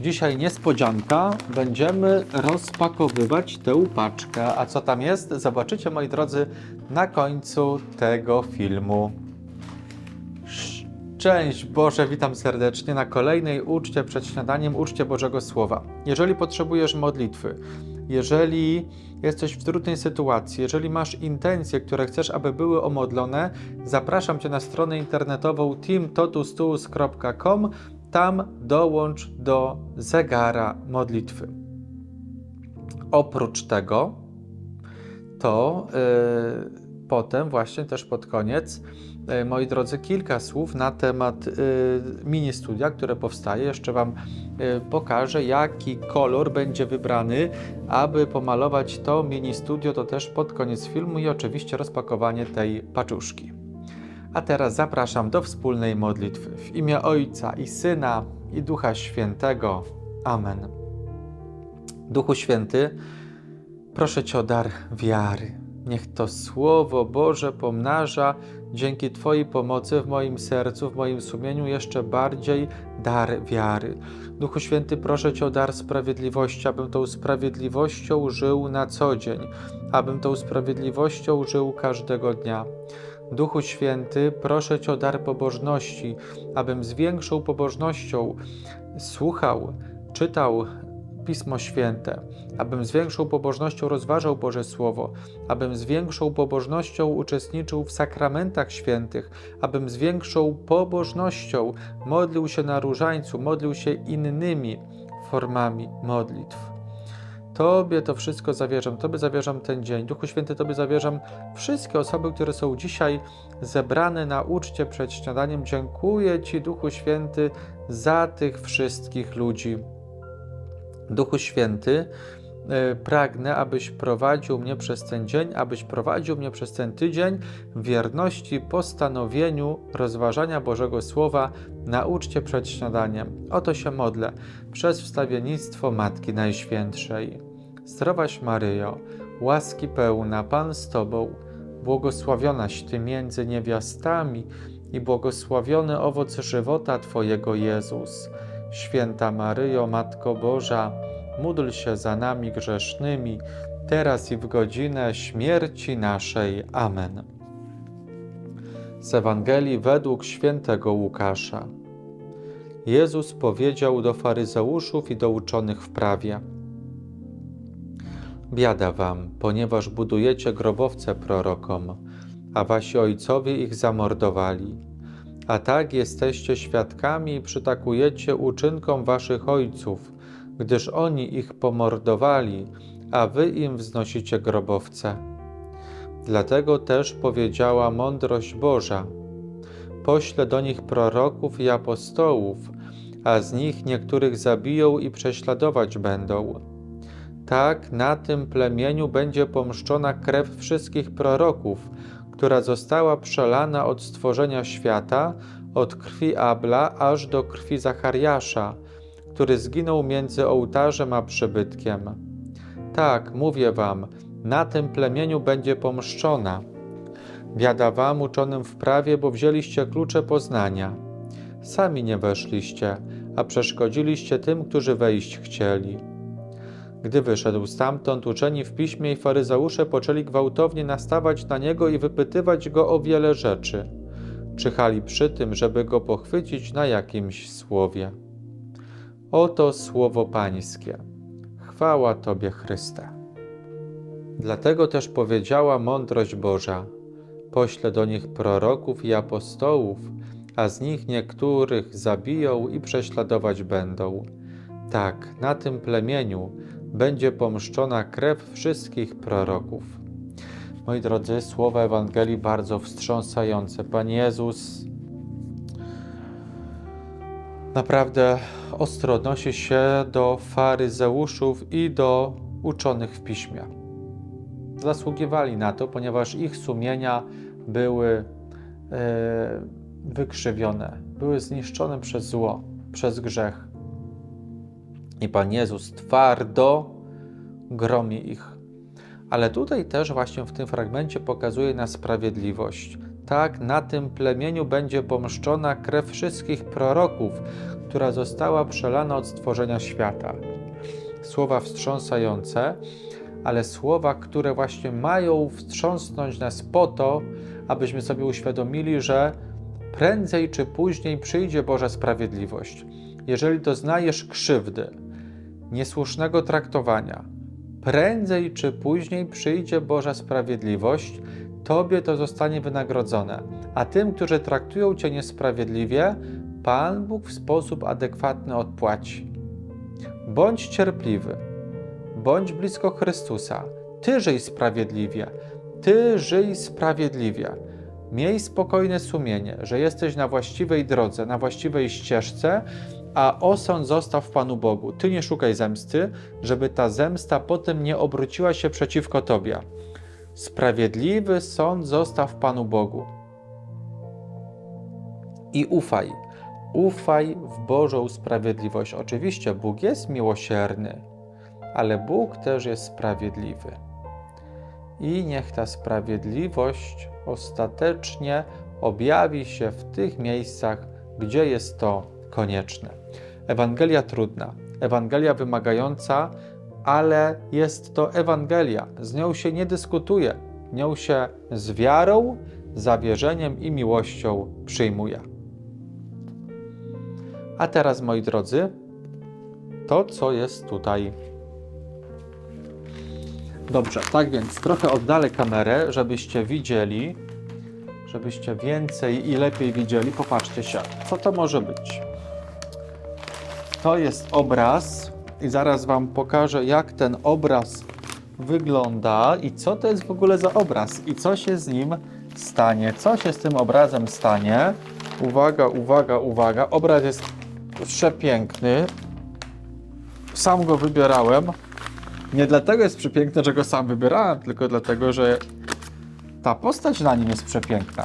Dzisiaj niespodzianka. Będziemy rozpakowywać tę paczkę. A co tam jest? Zobaczycie, moi drodzy, na końcu tego filmu. Cześć Boże, witam serdecznie na kolejnej uczcie przed śniadaniem, uczcie Bożego Słowa. Jeżeli potrzebujesz modlitwy, jeżeli jesteś w trudnej sytuacji, jeżeli masz intencje, które chcesz, aby były omodlone, zapraszam Cię na stronę internetową teamtotustuus.com. Tam dołącz do zegara modlitwy. Oprócz tego, to yy, potem, właśnie też pod koniec, yy, moi drodzy, kilka słów na temat yy, mini studia, które powstaje. Jeszcze Wam yy, pokażę, jaki kolor będzie wybrany, aby pomalować to mini studio. To też pod koniec filmu i oczywiście rozpakowanie tej paczuszki. A teraz zapraszam do wspólnej modlitwy. W imię Ojca i Syna i Ducha Świętego. Amen. Duchu Święty, proszę Cię o dar wiary. Niech to Słowo Boże pomnaża dzięki Twojej pomocy w moim sercu, w moim sumieniu jeszcze bardziej dar wiary. Duchu Święty, proszę Cię o dar sprawiedliwości, abym tą sprawiedliwością żył na co dzień, abym tą sprawiedliwością żył każdego dnia. Duchu Święty, proszę Cię o dar pobożności, abym z większą pobożnością słuchał, czytał Pismo Święte, abym z większą pobożnością rozważał Boże Słowo, abym z większą pobożnością uczestniczył w sakramentach świętych, abym z większą pobożnością modlił się na różańcu, modlił się innymi formami modlitw. Tobie to wszystko zawierzam, Tobie zawierzam ten dzień. Duchu Święty, Tobie zawierzam wszystkie osoby, które są dzisiaj zebrane na uczcie przed śniadaniem. Dziękuję Ci, Duchu Święty, za tych wszystkich ludzi. Duchu Święty, pragnę, abyś prowadził mnie przez ten dzień, abyś prowadził mnie przez ten tydzień wierności postanowieniu rozważania Bożego Słowa na uczcie przed śniadaniem. O to się modlę przez wstawiennictwo Matki Najświętszej. Zdrowaś Maryjo, łaski pełna, Pan z Tobą, błogosławionaś Ty między niewiastami i błogosławiony owoc żywota Twojego Jezus. Święta Maryjo, Matko Boża, módl się za nami grzesznymi, teraz i w godzinę śmierci naszej. Amen. Z Ewangelii według świętego Łukasza. Jezus powiedział do faryzeuszów i do uczonych w prawie: Biada wam, ponieważ budujecie grobowce prorokom, a wasi ojcowie ich zamordowali. A tak jesteście świadkami i przytakujecie uczynkom waszych ojców, gdyż oni ich pomordowali, a wy im wznosicie grobowce. Dlatego też powiedziała mądrość Boża: Poślę do nich proroków i apostołów, a z nich niektórych zabiją i prześladować będą. Tak na tym plemieniu będzie pomszczona krew wszystkich proroków, która została przelana od stworzenia świata, od krwi Abla aż do krwi Zachariasza, który zginął między ołtarzem a przybytkiem. Tak, mówię wam, na tym plemieniu będzie pomszczona. Biada wam, uczonym w prawie, bo wzięliście klucze poznania. Sami nie weszliście, a przeszkodziliście tym, którzy wejść chcieli. Gdy wyszedł stamtąd, uczeni w piśmie i faryzeusze poczęli gwałtownie nastawać na niego i wypytywać go o wiele rzeczy. Czyhali przy tym, żeby go pochwycić na jakimś słowie. Oto słowo Pańskie. Chwała Tobie, Chryste. Dlatego też powiedziała mądrość Boża: Poślę do nich proroków i apostołów, a z nich niektórych zabiją i prześladować będą. Tak, na tym plemieniu będzie pomszczona krew wszystkich proroków. Moi drodzy, słowa Ewangelii bardzo wstrząsające. Pan Jezus naprawdę ostro odnosi się do faryzeuszów i do uczonych w piśmie. Zasługiwali na to, ponieważ ich sumienia były e, wykrzywione, były zniszczone przez zło, przez grzech. I Pan Jezus twardo gromi ich. Ale tutaj też właśnie w tym fragmencie pokazuje na sprawiedliwość. Tak, na tym plemieniu będzie pomszczona krew wszystkich proroków, która została przelana od stworzenia świata. Słowa wstrząsające, ale słowa, które właśnie mają wstrząsnąć nas po to, abyśmy sobie uświadomili, że prędzej czy później przyjdzie Boża sprawiedliwość. Jeżeli doznajesz krzywdy, niesłusznego traktowania, prędzej czy później przyjdzie Boża sprawiedliwość, Tobie to zostanie wynagrodzone, a tym, którzy traktują Cię niesprawiedliwie, Pan Bóg w sposób adekwatny odpłaci. Bądź cierpliwy, bądź blisko Chrystusa. Ty żyj sprawiedliwie, Ty żyj sprawiedliwie. Miej spokojne sumienie, że jesteś na właściwej drodze, na właściwej ścieżce, a osąd zostaw Panu Bogu. Ty nie szukaj zemsty, żeby ta zemsta potem nie obróciła się przeciwko Tobie. Sprawiedliwy sąd zostaw Panu Bogu. I ufaj, ufaj w Bożą sprawiedliwość. Oczywiście Bóg jest miłosierny, ale Bóg też jest sprawiedliwy. I niech ta sprawiedliwość ostatecznie objawi się w tych miejscach, gdzie jest to konieczne. Ewangelia trudna, Ewangelia wymagająca, ale jest to Ewangelia. Z nią się nie dyskutuje, nią się z wiarą, zawierzeniem i miłością przyjmuje. A teraz, moi drodzy, to, co jest tutaj. Dobrze, tak więc trochę oddalę kamerę, żebyście widzieli, żebyście więcej i lepiej widzieli. Popatrzcie się, co to może być. To jest obraz i zaraz Wam pokażę, jak ten obraz wygląda i co to jest w ogóle za obraz i co się z nim stanie. Co się z tym obrazem stanie? Uwaga, uwaga, uwaga. Obraz jest przepiękny. Sam go wybierałem. Nie dlatego jest przepiękny, że go sam wybierałem, tylko dlatego, że ta postać na nim jest przepiękna.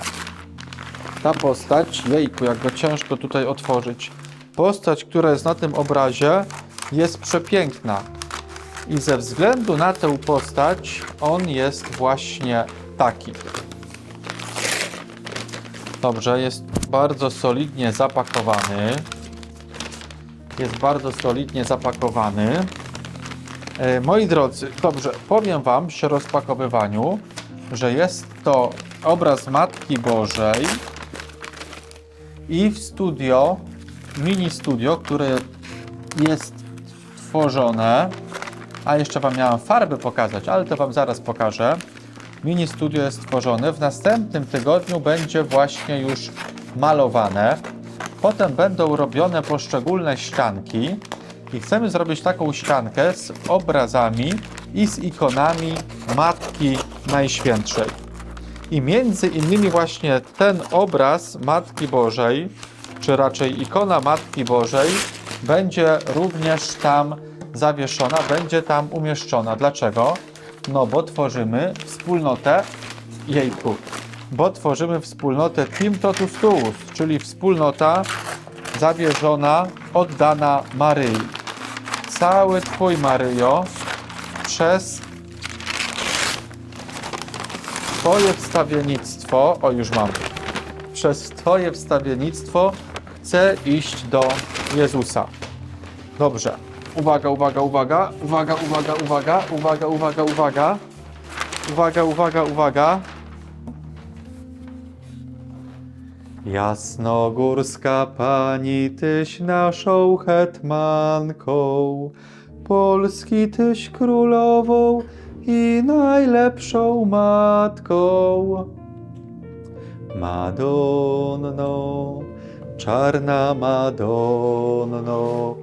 Ta postać, jejku, jak go ciężko tutaj otworzyć. Postać, która jest na tym obrazie, jest przepiękna. I ze względu na tę postać, on jest właśnie taki. Dobrze, jest bardzo solidnie zapakowany. Jest bardzo solidnie zapakowany. E, moi drodzy, dobrze, powiem Wam przy rozpakowywaniu, że jest to obraz Matki Bożej i w studio, mini studio, które jest tworzone, a jeszcze Wam miałem farby pokazać, ale to Wam zaraz pokażę. Mini studio jest tworzone, w następnym tygodniu będzie właśnie już malowane. Potem będą robione poszczególne ścianki i chcemy zrobić taką ściankę z obrazami i z ikonami Matki Najświętszej. I między innymi właśnie ten obraz Matki Bożej, czy raczej ikona Matki Bożej, będzie również tam zawieszona, będzie tam umieszczona. Dlaczego? No bo tworzymy wspólnotę jejku, bo tworzymy wspólnotę Team Totus Tuus, czyli wspólnota zawierzona, oddana Maryi. Cały Twój Maryjo przez Twoje wstawiennictwo, o już mam, przez Twoje wstawiennictwo chcę iść do Jezusa. Dobrze. Uwaga, uwaga, uwaga. Uwaga, uwaga, uwaga. Uwaga, uwaga, uwaga. Uwaga, uwaga, uwaga. Jasnogórska pani, tyś naszą hetmanką, Polski tyś królową i najlepszą matką. Madonno czarna Madonno,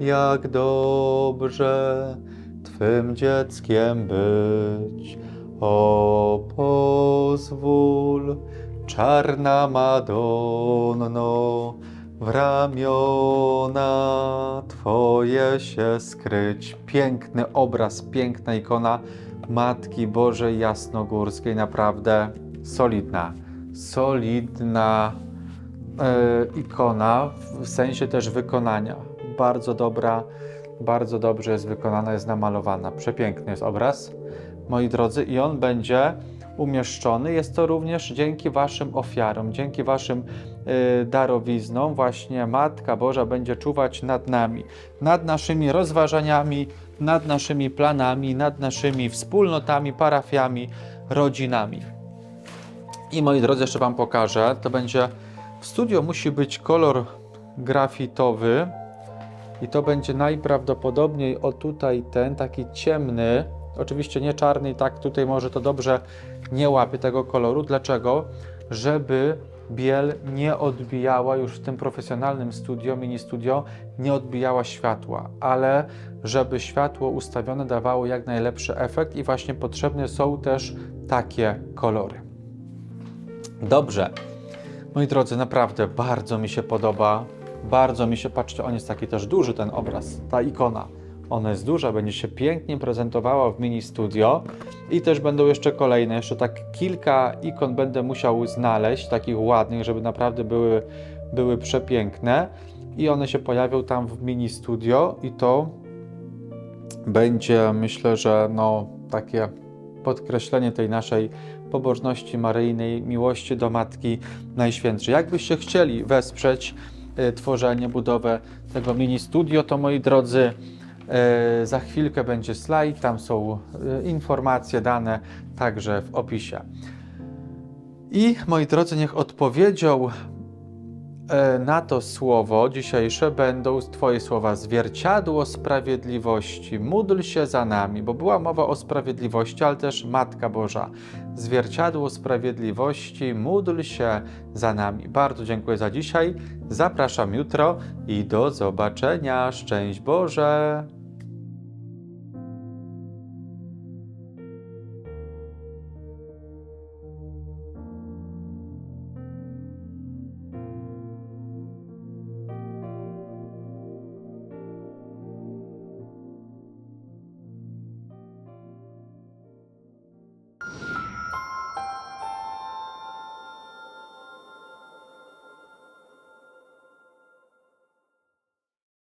jak dobrze Twym dzieckiem być. O, pozwól, czarna Madonno, w ramiona Twoje się skryć. Piękny obraz, piękna ikona Matki Bożej Jasnogórskiej, naprawdę solidna, solidna ikona w sensie też wykonania. Bardzo dobra, bardzo dobrze jest wykonana, jest namalowana. Przepiękny jest obraz, moi drodzy, i on będzie umieszczony, jest to również dzięki Waszym ofiarom, dzięki Waszym y, darowiznom. Właśnie Matka Boża będzie czuwać nad nami, nad naszymi rozważaniami, nad naszymi planami, nad naszymi wspólnotami, parafiami, rodzinami. I moi drodzy, jeszcze Wam pokażę. To będzie w studio musi być kolor grafitowy i to będzie najprawdopodobniej o tutaj ten taki ciemny. Oczywiście nie czarny i tak tutaj może to dobrze nie łapie tego koloru. Dlaczego? Żeby biel nie odbijała już w tym profesjonalnym studio, mini studio, nie odbijała światła, ale żeby światło ustawione dawało jak najlepszy efekt i właśnie potrzebne są też takie kolory. Dobrze. Moi drodzy, naprawdę bardzo mi się podoba. Bardzo mi się, patrzcie, on jest taki też duży, ten obraz, ta ikona. Ona jest duża, będzie się pięknie prezentowała w mini studio i też będą jeszcze kolejne, jeszcze tak kilka ikon będę musiał znaleźć, takich ładnych, żeby naprawdę były, były przepiękne i one się pojawią tam w mini studio i to będzie, myślę, że no takie podkreślenie tej naszej pobożności maryjnej, miłości do Matki Najświętszej. Jakbyście chcieli wesprzeć y, tworzenie, budowę tego mini studio, to moi drodzy, y, za chwilkę będzie slajd, tam są y, informacje dane także w opisie. I moi drodzy, niech odpowiedzią e, na to słowo dzisiejsze będą Twoje słowa zwierciadło sprawiedliwości. Módl się za nami, bo była mowa o sprawiedliwości, ale też Matka Boża. Zwierciadło sprawiedliwości, módl się za nami. Bardzo dziękuję za dzisiaj. Zapraszam jutro i do zobaczenia. Szczęść Boże!